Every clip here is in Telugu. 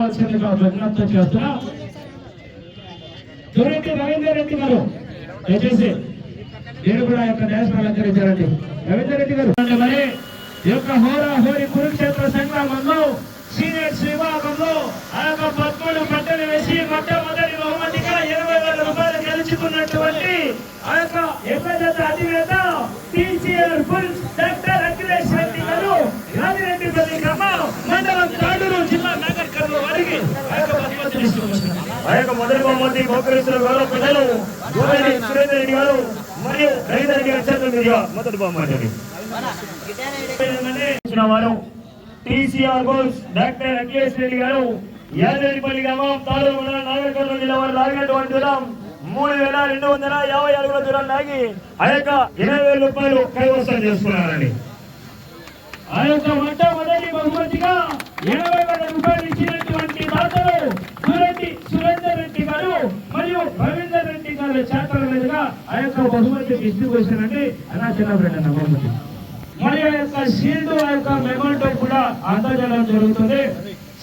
విజ్ఞప్తి చేస్తున్నా దూరెడ్డి రవీందర్ రెడ్డి గారు. దయచేసి నేను కూడా యొక్క అలంకరించారండి రవీందర్ రెడ్డి గారు. మరి యొక్క హోరా కురుక్షేత్ర సంగ్రామంలో సీనియర్స్ విభాగంలో ఆ యొక్క పద్మూడు పట్టలు వేసి మొట్టమొదటి బహుమతిగా ఇరవై వేల రూపాయలు గెలుచుకున్నటువంటి ఆ యొక్క ఎమ్మెల్యే అధినేత TCR full doctor Akhilesh Reddy garu. Ramireddipalli గ్రామం మండలం తాడూరు జిల్లా ఆ యొక్క మొదటి బహుమతి బహుకరిస్తున్న గౌరవ ప్రజలు రెడ్డి గారు మరియు రవీంద్ర రెడ్డి గారి చేతుల మీదుగా మొదటి బహుమతి వారు TCR goals doctor Akhilesh Reddy garu Yadagiripalli గ్రామం తాలూరు మండలం నాగరికర్నూలు జిల్లా వారు లాగినటువంటి దూరం మూడు వేల రెండు వందల యాభై అడుగుల దూరం లాగి ఆ యొక్క ఇరవై వేల రూపాయలు కైవసం చేసుకున్నారండి. ఆ యొక్క మొట్టమొదటి బహుమతిగా ఇరవై వేల రూపాయలు ఇచ్చినటువంటి దాతలు సురెడ్డి సురేందర్ రెడ్డి గారు మరియు రవీందర్ రెడ్డి గారి చేతల మీదుగా ఆ యొక్క బహుమతి డిస్ట్రిబ్యూషన్ అండి అన్నా చిన్నప్పుడు బహుమతి. మరి ఆ యొక్క షీల్డ్ ఆ యొక్క మెమోటో కూడా అందజేయడం జరుగుతుంది.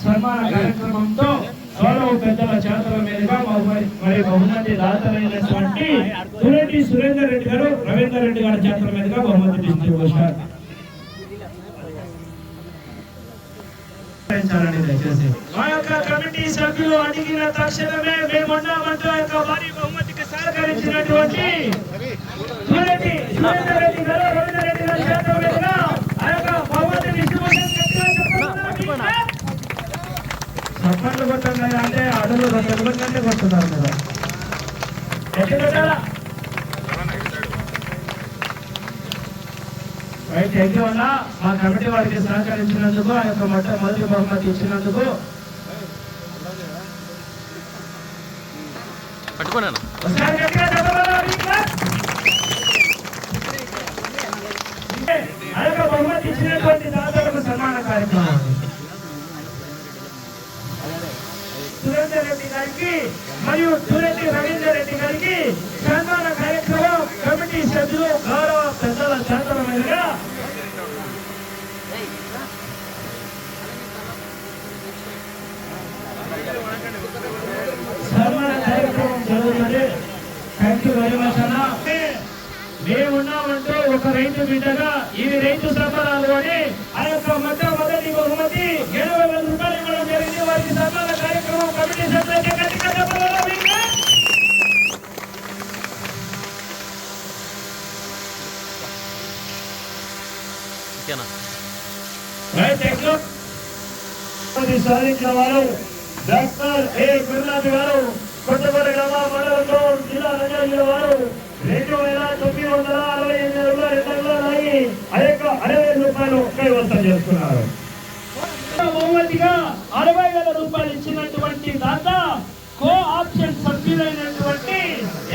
సన్మాన కార్యక్రమంతో గౌరవ పెద్దల చేతల మీదుగా మరి బహుమతి దాతలైనటువంటి సురెడ్డి సురేందర్ రెడ్డి గారు రవీందర్ రెడ్డి గారి చేతల మీదుగా బహుమతి డిస్ట్రిబ్యూషన్. సహకరించాలని దయచేసి మా యొక్క కమిటీ సభ్యులు అడిగిన తక్షణమే మేమున్నామంటూ యొక్క భారీ బహుమతికి సహకరించినటువంటి సూరెడ్డి సురేందర్ రెడ్డి గారు రవీంద్ర రెడ్డి గారి చేతుల మీదుగా ఆ యొక్క బహుమతి డిస్ట్రిబ్యూషన్ గట్టిగా చెప్పండి. చప్పట్లు కొట్టండి అంటే అడుగులు రెండు కంటే కొడుతున్నారు కదా ఎక్కడ రైట్ థ్యాంక్ యూ అన్న మా కమిటీ వారికి సహకరించినందుకు ఆ యొక్క మొట్టమొదటి బహుమతి ఇచ్చినందుకు. పట్టుకున్నాను? ఆ యొక్క బహుమతి ఇచ్చినటువంటి దాతలకు సన్మాన కార్యక్రమం. రైతు బిడ్డగా ఇవి రైతు సంబరాలు అని ఆ యొక్క మొట్టమొదటి బహుమతి ఇరవై వేల రూపాయలు ఇవ్వడం జరిగింది. వారికి సన్మాన కార్యక్రమం కమిటీ సభ్యులకి గట్టిగా చెప్పగలరా మీకు? సాధించిన వారు డాక్టర్ ఏ. గురునాథ్ గారు కొత్తపల్లి గ్రామ మండలంలో జిల్లా వారు రెండు వేల తొమ్మిది వందల అరవై ఎనిమిది అడుగుల ఆ యొక్క అరవై వేల రూపాయలు కైవసం చేస్తున్నారు. బహుమతిగా అరవై వేల రూపాయలు ఇచ్చినటువంటి దాత కో ఆప్షన్ సభ్యులైనటువంటి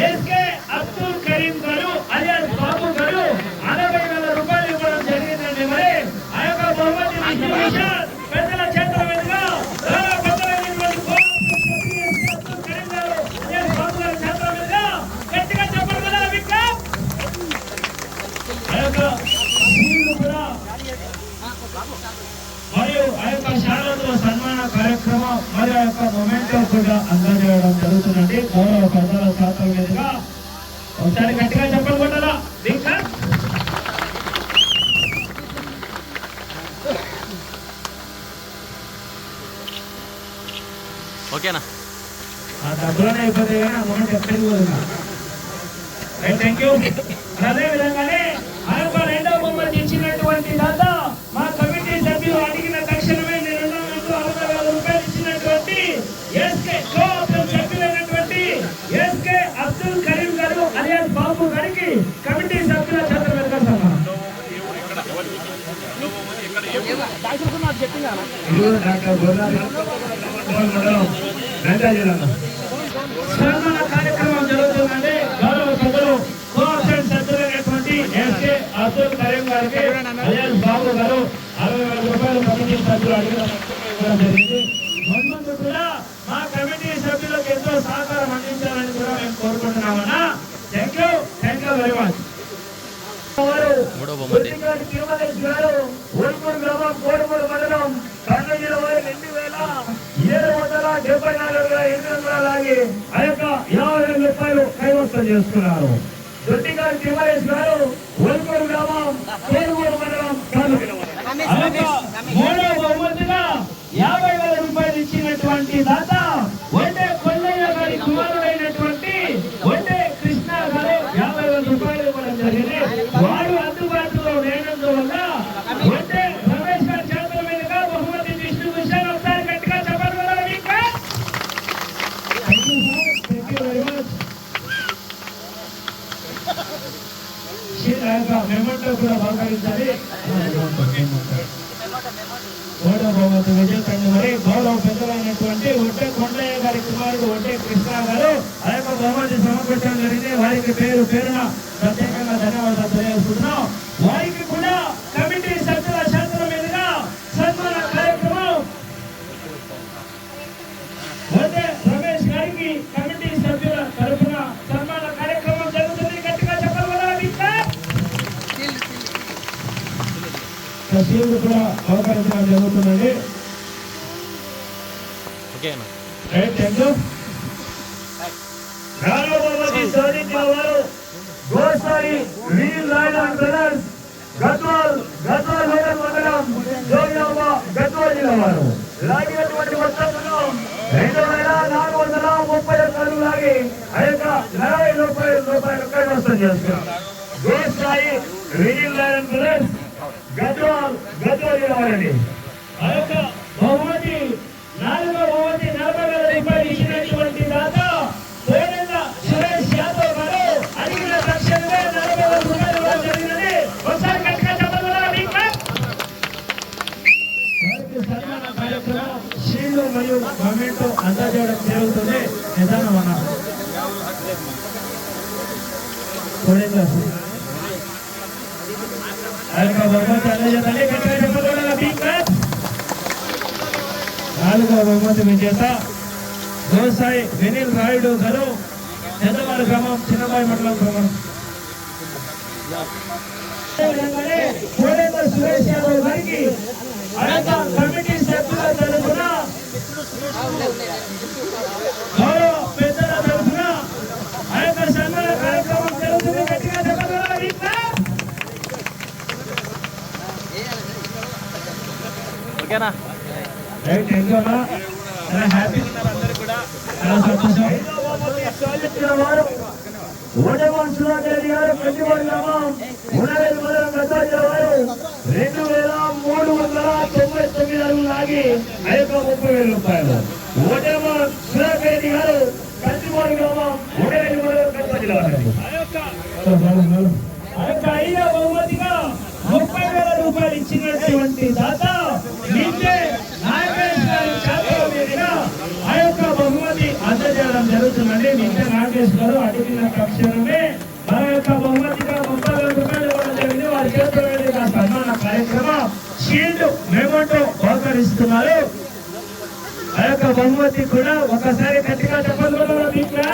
ఎస్కే అబ్దుల్ కరీం గారు సన్మాన కార్యక్రమం జరుగుతుందండి గౌరవ సభ్యులు కోఆప్షన్ సభ్యులైనటువంటి ఎస్కే అబ్దుల్ కరీం గారికి అలియాస్ బాబు గారు అరవై వేల రూపాయలు కమిటీ సభ్యులు అడిగిన ఇవ్వడం జరిగింది మున్ముందు కూడా మా కమిటీ సభ్యులకు ఎంతో సహకారం అందించాలని కూడా మేము కోరుకుంటున్నామన్నా thank you thank you very much మూడో బహుమతి. తిరుమలేష్ గారు ఓల్పూర్ గ్రామం చేసుకున్నారు. దొడ్డిగారి తిమ్మరేష్ కూడా సహకరించాలి గౌరవ మరి గౌరవ పెద్దలైనటువంటి Gosari wheel royal brothers Gadwal Gadwal hotel మండలం జోగిరామ గద్వాల్ జిల్లా వారు. లాగినటువంటి మొత్తంలో రెండు వేల నాలుగు వందల ముప్పై ఒక్క అడుగులు లాగి ఆ యొక్క నలభై రూపాయల రూపాయలు కైవసం చేస్తున్నారు. గోసాయి వీల్ రాయల్ బ్రదర్స్ గద్వాల్ గద్వాల్ జిల్లా వారండి. ఆ యొక్క బహుమతి నాలుగో బహుమతి నలభై వేల రూపాయలు ఇచ్చిన మరియు గవర్నమెంట్ అందజేయడం జరుగుతుంది నిదానం అన్నారు నాలుగో బహుమతి అందజేయాలి గట్టిగా విజేత వ్యవసాయ వెనిల్ రాయుడు గారు పెద్దవారి గ్రామం చిన్నబాయి మండలం గ్రామం. సురేష్ యాదవ్ గారికి ఆ కమిటీ సభ్యుల తరఫున గౌరవ పెద్దల తరఫున ఆ యొక్క సన్మాన కార్యక్రమం జరుగుతుంది గట్టిగా ఓకేనా హ్యాపీ సుధాకర్ గారు. రెండు వేల మూడు ఆ యొక్క ముప్పై వేల రూపాయలు. ఓడేవాన్ సుధాకర్ గారు ప్రతివారి గ్రామం ఆ యొక్క ఐదవ బహుమతిగా ముప్పై వేల రూపాయలు ఇచ్చినటువంటి దాత బహుమతి కూడా ఒకసారి గట్టిగా చెప్పగలరా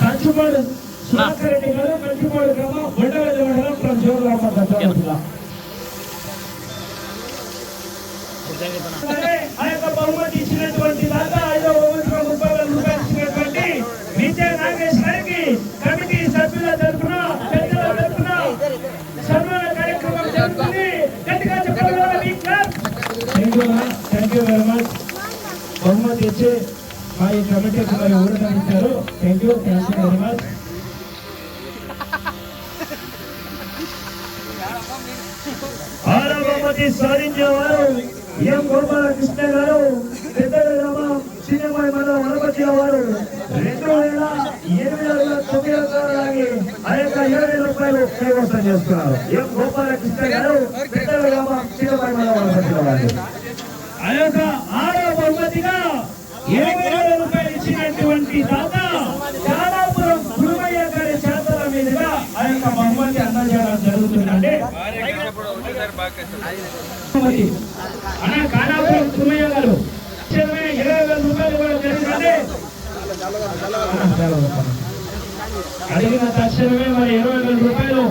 కంచుమాడు సుధాకర్ రెడ్డి గారు కంచుమాడు గ్రామం బొండవల్లి మండలం ఫ్రమ్ ఇచ్చి మా ఈ కమిటీకి మరి ఊరడించారు thank you thank you very much ఆరో బహుమతి సాధించిన వారు ఎం గోపాలకృష్ణ గారు పెద్దల గ్రామం చిన్నమ్మాయి మండలం వనపర్తి వారు రెండు వేల ఎనిమిది వందల తొమ్మిది వందల లాగి ఆ యొక్క ఇరవై రూపాయలు కైవసం చేస్తున్నారు. ఎం గోపాలకృష్ణ గారు పెద్దల గ్రామం చిన్నమ్మాయి మండలం వనపర్తి వారు ఆ యొక్క ఆరో బహుమతిగా ఇరవై వేల రూపాయలు ఇచ్చినటువంటి దాత చాలాపురం గురుమయ్య గారి చేతుల మీదుగా ఆ యొక్క బహుమతి అందజేయడం జరుగుతుందండి. అన్న కానాపురం గురుమయ్య గారు ఇరవై వేల రూపాయలు ఇవ్వడం జరిగిందండి. అడిగిన తక్షణమే మరి ఇరవై వేల రూపాయలు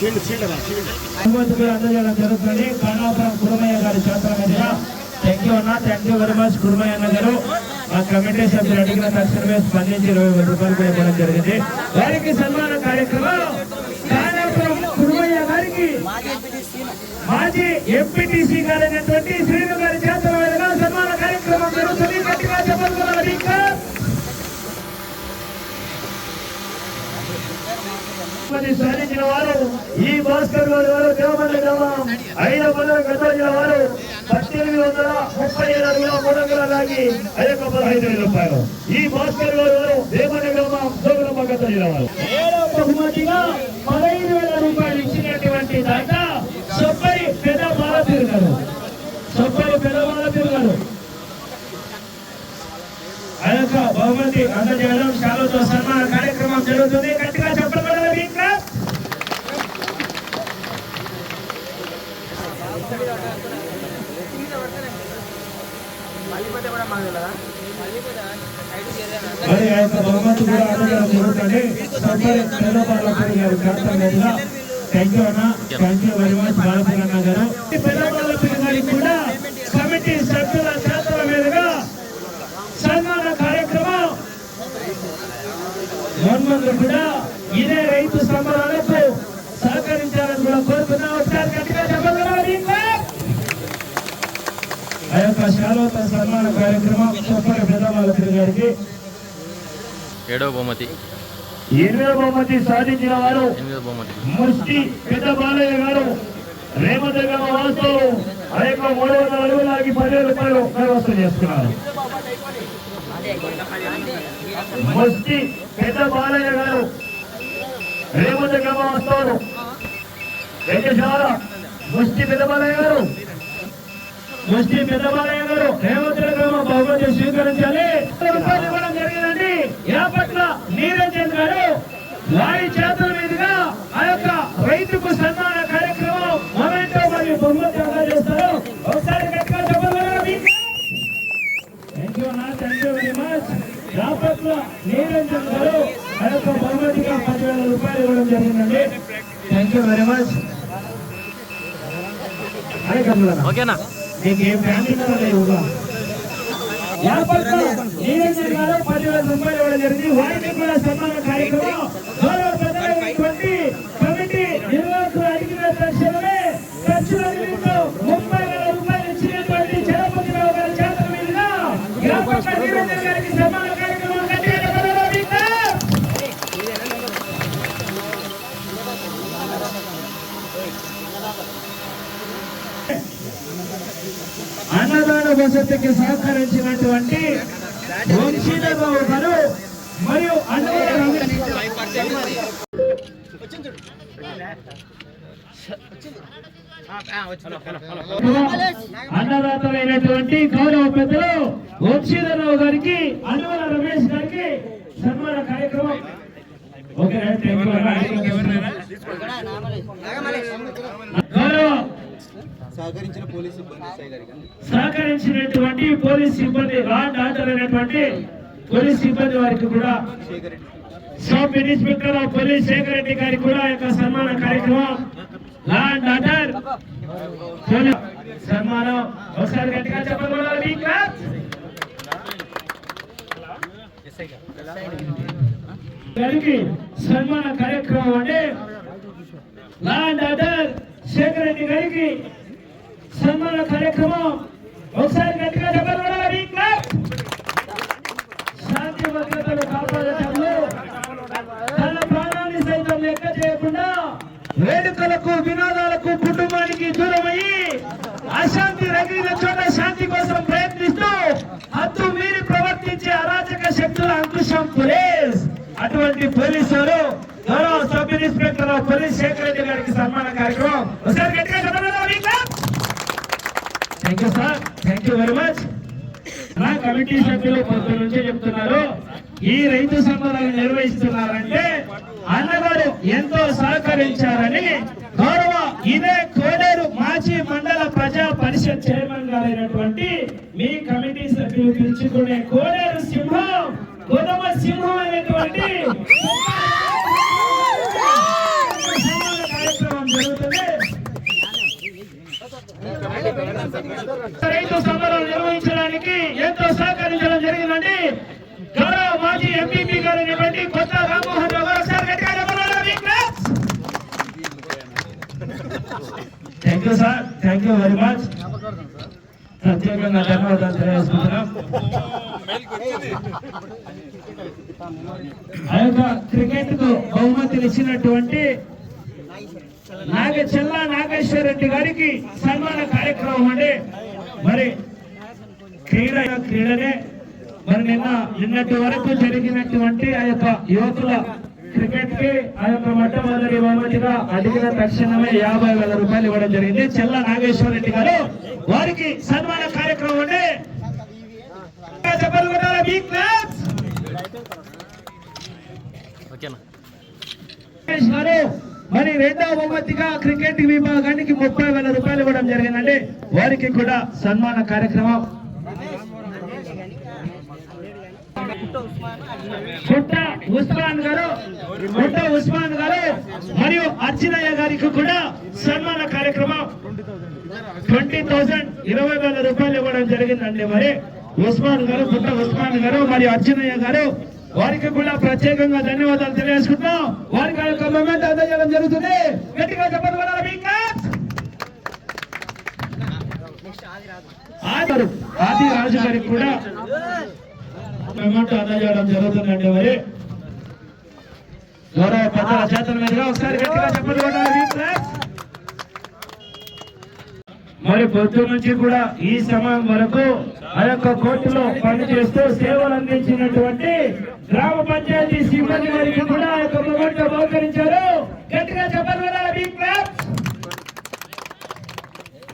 బహుమతులు అందజేయడం జరుగుతుంది. కన్నాపురం కురుమయ్య గారి చేతుల మీదుగా. థ్యాంక్ యూ అన్న thank you very much Kurumayya అన్న గారు. మా కమిటీ సభ్యులు అడిగిన తక్షణమే స్పందించి ఇరవై వేల రూపాయలు కూడా ఇవ్వడం జరిగింది. వారికి సన్మాన కార్యక్రమం. కన్నాపురం కురుమయ్య గారికి మాజీ ఎంపీటీసీ గారైనటువంటి శ్రీను గారి చేతుల మీదుగా సన్మాన కార్యక్రమం జరుగుతుంది. మంది సాధించిన వారు ఈ భాస్కర్ గారి వారు దేవమల్లి గ్రామం ఐదు వందల గతోజుల వారు పద్దెనిమిది వందల ముప్పై ఏడు అడుగుల మూడు వందల లాగి ఐదు వందల పదహైదు వేల రూపాయలు. ఈ భాస్కర్ గారి వారు దేవమల్లి గ్రామం జోగులమ్మ గతోజుల వారు. బహుమతిగా పదహైదు వేల రూపాయలు ఇచ్చినటువంటి దాట సొప్పరి పెద్ద బాలపీరు తిరుగారు సొప్పరి పెద్ద బాలపీరు తిరుగారు ఆ యొక్క బహుమతి అందజేయడం చాలా సన్మాన కార్యక్రమం జరుగుతుంది. గట్టిగా చెప్పగలరు ఇంకా మరి ఆ యొక్క బహుమతి కూడా అందజేయడం జరుగుతుంది సొప్పరి పెద్ద గారు కడతాం మీదుగా థ్యాంక్ యూ అన్న. Thank you very much Balapeeru అన్న గారు. ఈ గారికి కూడా కమిటీ సభ్యుల చేతుల మీదుగా సన్మాన కార్యక్రమం. గవర్నమెంట్ కూడా ఇదే రైతు సంబరాలకు సహకరించారు యొక్క శాలోత సన్మాన కార్యక్రమం సొప్పరి పెద్దమాలపతి గారికి ఏడవ బహుమతి. ఎనిమిదవ బహుమతి సాధించిన వారు ముష్టి పెద్ద బాలయ్య గారు రేమంత్ గ్రామ వాస్తవం. ఆ యొక్క మూడు వందల అడుగులకి పదివేల రూపాయలు కైవసం చేసుకున్నారు. ముష్టి పెద్ద బాలయ్య గారు రేమంత్ గ్రామ వాస్తవం. ముష్టి పెద్ద బాలయ్య గారు ముస్టి పెద్దబాలయ్య గారు రేవంత్ గ్రామ బహుమతి స్వీకరించాలి. రూపాయలు ఇవ్వడం జరిగిందండి. యాపట్ల నీరంజన్ గారు వారి చేతుల మీదుగా ఆ యొక్క రైతుకు సన్మాన కార్యక్రమం మొమెంటో మరియు బహుమతి అందజేస్తారు ఒకసారి గట్టిగా చెప్పగలరా మీకు? థ్యాంక్ యూ అన్న. Thank you very much Yapatla Niranjan garu ఆ యొక్క బహుమతిగా పదివేల రూపాయలు ఇవ్వడం జరిగిందండి. థ్యాంక్ యూ వెరీ మచ్ అదే కమలనా ఓకేనా? నీకు ఏం ఫ్యామిలీ లేవుగా యాపట్ల నీరంజన్ గారు పదివేల రూపాయలు ఇవ్వడం జరిగింది వారికి కూడా వసతికి సహకరించినటువంటి వంశీధరరావు గారు మరియు అన్నదాన అన్నదాతలైనటువంటి గౌరవ పెద్దలు వంశీధరరావు గారికి అన్నవర రమేష్ గారికి సన్మాన కార్యక్రమం. గౌరవ సహకరించిన పోలీసు సిబ్బంది ఎస్ఐ గారికి సహకరించినటువంటి పోలీస్ సిబ్బంది రాడ్ పోలీస్ సిబ్బంది వారికి కూడా sub inspector of police Shekar Reddy గారికి కూడా యొక్క సన్మాన కార్యక్రమం. లా అండ్ ఆర్డర్ సన్మానం. ఒకసారి గట్టిగా చెప్పగలరా గారికి సన్మాన కార్యక్రమం అంటే law and order. Shekar Reddy గారికి సన్మాన కార్యక్రమం. ఒకసారి కమిటీ సభ్యులు పొద్దు నుంచి చెప్తున్నారు ఈ రైతు సంబరాలు నిర్వహిస్తున్నారంటే అన్నగారు ఎంతో సహకరించారని గౌరవ ఇదే కోడేరు మాజీ మండల ప్రజా పరిషత్ చైర్మన్ గారైనటువంటి మీ కమిటీ సభ్యులు పిలుచుకునే కోడేరు సింహం గోధుమ సింహం you sir thank you very much ప్రత్యేకంగా ధన్యవాదాలు తెలియజేసుకుంటున్నాం. ఆ యొక్క క్రికెట్కు బహుమతులు ఇచ్చినటువంటి నాగ చెల్లా నాగేశ్వర రెడ్డి గారికి సన్మాన కార్యక్రమం అండి. మరి క్రీడ క్రీడనే మరి నిన్న నిన్నటి వరకు జరిగినటువంటి ఆ యొక్క యువకుల క్రికెట్కి ఆ యొక్క మొట్టమొదటి బహుమతిగా అడిగిన తక్షణమే యాభై వేల రూపాయలు ఇవ్వడం జరిగింది. చెల్ల నాగేశ్వర రెడ్డి గారు వారికి సన్మాన కార్యక్రమం అండి. మరి రెండవ బహుమతిగా క్రికెట్ విభాగానికి ముప్పై వేల రూపాయలు ఇవ్వడం జరిగిందండి. వారికి కూడా సన్మాన కార్యక్రమం పుట్ట ఉస్మాన్ గారు పుట్ట ఉస్మాన్ గారు మరియు అర్జునయ్య గారికి కూడా సన్మాన కార్యక్రమం. ట్వంటీ థౌసండ్ ఇరవై వేల రూపాయలు ఇవ్వడం జరిగిందండి మరి. ఉస్మాన్ గారు పుట్ట ఉస్మాన్ గారు మరియు అర్జునయ్య గారు వారికి కూడా ప్రత్యేకంగా ధన్యవాదాలు తెలియజేసుకుంటున్నాం. వారికి ఆ యొక్క మూమెంట్ అందజేయడం జరుగుతుంది. గట్టిగా చెప్పండి ఆది రాజు గారికి కూడా మూమెంట్ అందజేయడం జరుగుతుందండి మరి గౌరవ పెద్దల చేతుల మీదుగా ఒకసారి గట్టిగా చెప్పండి మరి పొద్దు నుంచి కూడా ఈ సమయం వరకు ఆ యొక్క కోర్టులో పనిచేస్తూ సేవలు అందించినటువంటి గ్రామ పంచాయతీ సిబ్బంది వారికి కూడా ఆ యొక్క మొమెంట్ బహుకరించారు. గట్టిగా చెప్పాలి కదా, big claps. ఓకేనా రైట్ థ్యాంక్ యూ మరి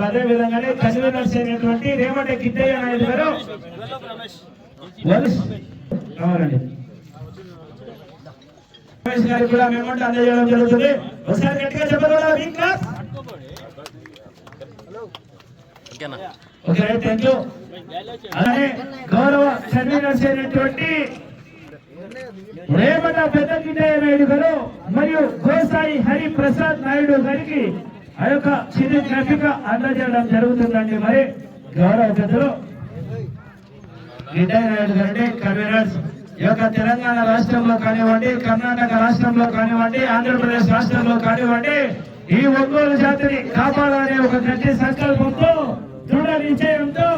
అదే విధంగానే కన్వీనర్స్ అయినటువంటి రేమటి కిట్టయ్య నాయుడు గారు. రావాలండి. రమేష్ గారికి కూడా మెమెంట్ అందజేయడం జరుగుతుంది. ఒకసారి గట్టిగా ఓకే రైట్ థ్యాంక్ యూ అలానే గౌరవ కన్వీనర్స్ అయినటువంటి రేమట పెద్ద కిట్టయ్య నాయుడు గారు మరియు గోసాయి హరి ప్రసాద్ నాయుడు గారికి ఆ యొక్క చిరు జ్ఞాపిక అందజేయడం జరుగుతుందండి. మరి గౌరవ పెద్దలు గిడ్డయ్య నాయుడు కన్వీనర్స్. ఈ యొక్క తెలంగాణ రాష్ట్రంలో కానివ్వండి కర్ణాటక రాష్ట్రంలో కానివ్వండి ఆంధ్రప్రదేశ్ రాష్ట్రంలో కానివ్వండి ఈ ఒంగోలు జాతిని కాపాడాలనే ఒక గట్టి సంకల్పంతో దృఢ నిశ్చయంతో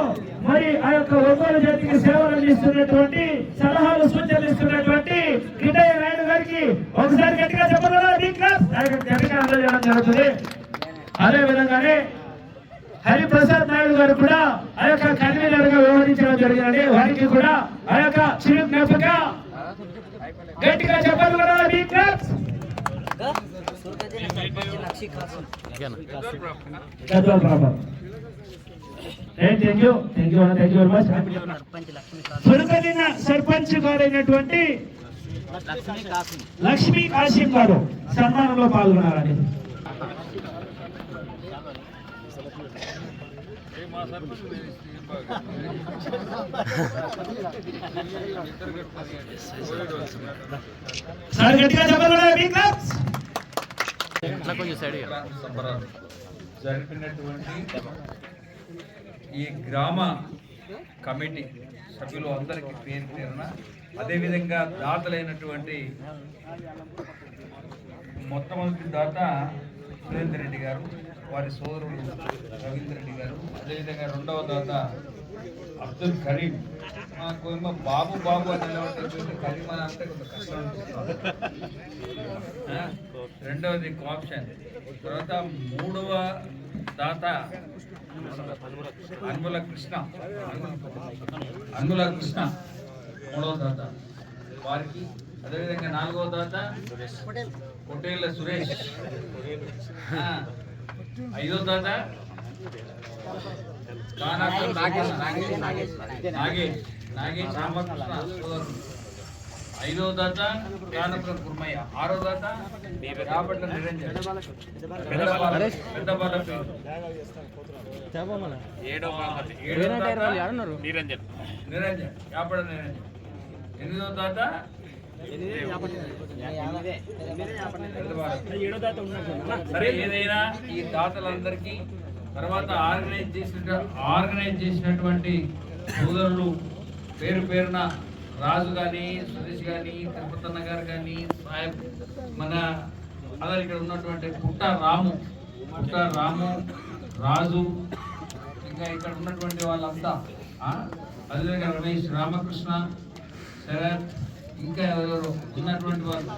మరి ఆ యొక్క ఒంగోలు జాతికి సేవలు అందిస్తున్నటువంటి సలహాలు సూచనలు ఇస్తున్నటువంటి గిడ్డయ్య నాయుడు గారికి ఒకసారి గట్టిగా చెప్పగలరా? జరుగుతుంది. అదే విధంగానే హరిప్రసాద్ నాయుడు గారు కూడా ఆ యొక్క కన్వీనర్గా వ్యవహరించడం జరిగిందండి. వారికి కూడా ఆ యొక్క చిరు జ్ఞాపక. గట్టిగా చెప్పాలి కదా Big claps. సర్పంచ్ గారైనటువంటి లక్ష్మీ కాశీం గారు సన్మానంలో పాల్గొన్నారండి సార్ గట్టిగా చెప్పాలి Big claps. ఇట్లా కొంచెం సైడ్ సంబరాలు జరిపినటువంటి ఈ గ్రామ కమిటీ సభ్యులు అందరికీ పేరు పేరున అదేవిధంగా దాతలైనటువంటి మొట్టమొదటి దాత సురేందర్ రెడ్డి గారు వారి సోదరుడు రవీంద్ర రెడ్డి గారు. అదేవిధంగా రెండవ దాత అబ్దుల్ కరీం. మాకు ఏమో బాబు బాబు అని నిలబడుతుంది కరీం అని అంటే కొంత కష్టం. ఆ? రెండవది కోఆప్షన్ తర్వాత మూడవ దాత అన్ముల కృష్ణ. అన్ముల కృష్ణ. మూడవ దాత వారికి. అదేవిధంగా నాలుగవ దాత పొట్టేళ్ళ సురేష్. ఐదో కానాకర్ నాగేష్ రామకృష్ణ సోదరుడు. ఐదో దాత కానపురం కుర్మయ్య. ఆరో దాత రాబట్ల నిరంజన్. నిరంజన్. నిరంజన్. యాపడ నిరంజన్. ఎనిమిదో దాత. సరే ఏదైనా ఈ దాతలందరికీ తర్వాత ఆర్గనైజ్ చేసిన ఆర్గనైజ్ చేసినటువంటి సోదరులు పేరు పేరున రాజు కానీ సురేష్ కానీ తిరుపతన్న గారు కానీ సాహెబ్ మన అలా ఇక్కడ ఉన్నటువంటి పుట్ట రాము పుట్ట రాము రాజు ఇంకా ఇక్కడ ఉన్నటువంటి వాళ్ళంతా అదే రమేష్ రామకృష్ణ శరత్ ఇంకా ఎవరెవరు? ఉన్నటువంటి వాళ్ళు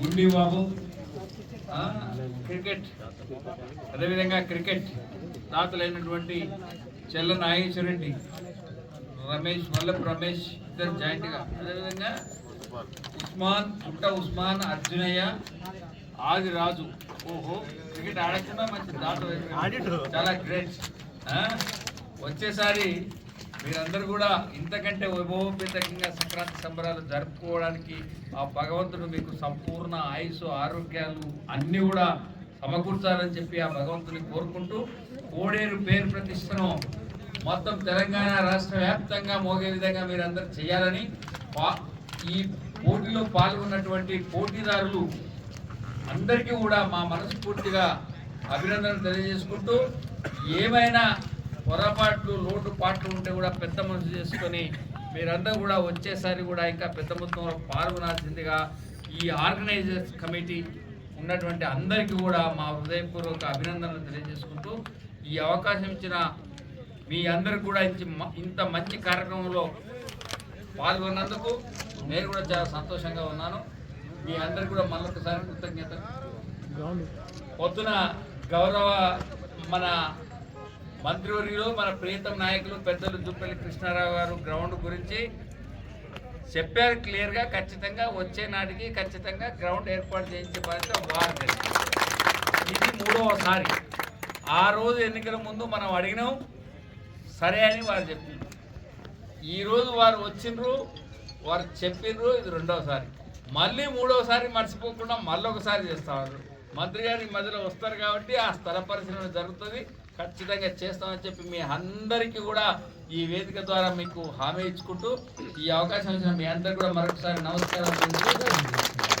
గుండి బాబు క్రికెట్. అదేవిధంగా క్రికెట్. దాతలైనటువంటి చెల్ల నాగేశ్వర రెడ్డి రమేష్ వల్లభ్ రమేష్ ఇద్దరు జాయింట్గా అదేవిధంగా ఉస్మాన్ పుట్ట ఉస్మాన్ అర్జునయ్య ఆది రాజు. ఓహో క్రికెట్ ఆడకుండా మంచి దాట వేశాడు. చాలా గ్రేట్. వచ్చేసారి మీరందరూ కూడా ఇంతకంటే వైభవోపేతంగా సంక్రాంతి సంబరాలు జరుపుకోవడానికి ఆ భగవంతుడు మీకు సంపూర్ణ ఆయుసు ఆరోగ్యాలు అన్నీ కూడా సమకూర్చాలని చెప్పి ఆ భగవంతుని కోరుకుంటూ కోడేరు పేరు ప్రతిష్టను మొత్తం తెలంగాణ రాష్ట్ర వ్యాప్తంగా మోగే విధంగా మీరందరూ చేయాలని ఈ పోటీలో పాల్గొన్నటువంటి పోటీదారులు అందరికీ కూడా మా మనస్ఫూర్తిగా అభినందనలు తెలియజేసుకుంటూ ఏమైనా పొరపాట్లు లోటు పాట్లు ఉంటే కూడా పెద్ద మనసు చేసుకొని మీరందరూ కూడా వచ్చేసారి కూడా ఇంకా పెద్ద మొత్తంలో పాల్గొనాల్సిందిగా ఈ ఆర్గనైజర్స్ కమిటీ ఉన్నటువంటి అందరికీ కూడా మా హృదయపూర్వక అభినందనలు తెలియజేసుకుంటూ ఈ అవకాశం ఇచ్చిన మీ అందరికి కూడా ఇంత- ఇంత మంచి కార్యక్రమంలో పాల్గొన్నందుకు నేను కూడా చాలా సంతోషంగా ఉన్నాను. మీ అందరికి కూడా మరొకసారి కృతజ్ఞత పొద్దున గౌరవ మన మంత్రివర్యులు మన ప్రియతం నాయకులు పెద్దలు దుప్పల్లి కృష్ణారావు గారు గ్రౌండ్ గురించి చెప్పారు క్లియర్గా ఖచ్చితంగా వచ్చే నాటికి ఖచ్చితంగా గ్రౌండ్ ఏర్పాటు చేయించే బాధ్యత వారిది. ఇది మూడవసారి. ఆ రోజు ఎన్నికల ముందు మనం అడిగినాం. సరే అని వారు చెప్పింది ఈరోజు వారు వచ్చిండ్రు వారు చెప్పినరు ఇది రెండవసారి. మళ్ళీ మూడవసారి మర్చిపోకుండా మళ్ళీ ఒకసారి చేస్తారు మంత్రి గారు ఈ మధ్యలో వస్తారు కాబట్టి ఆ స్థల పరిశీలన జరుగుతుంది. ఖచ్చితంగా చేస్తామని చెప్పి మీ అందరికీ కూడా ఈ వేదిక ద్వారా మీకు హామీ ఇచ్చుకుంటూ ఈ అవకాశం ఇచ్చిన మీ అందరికీ కూడా మరొకసారి నమస్కారం.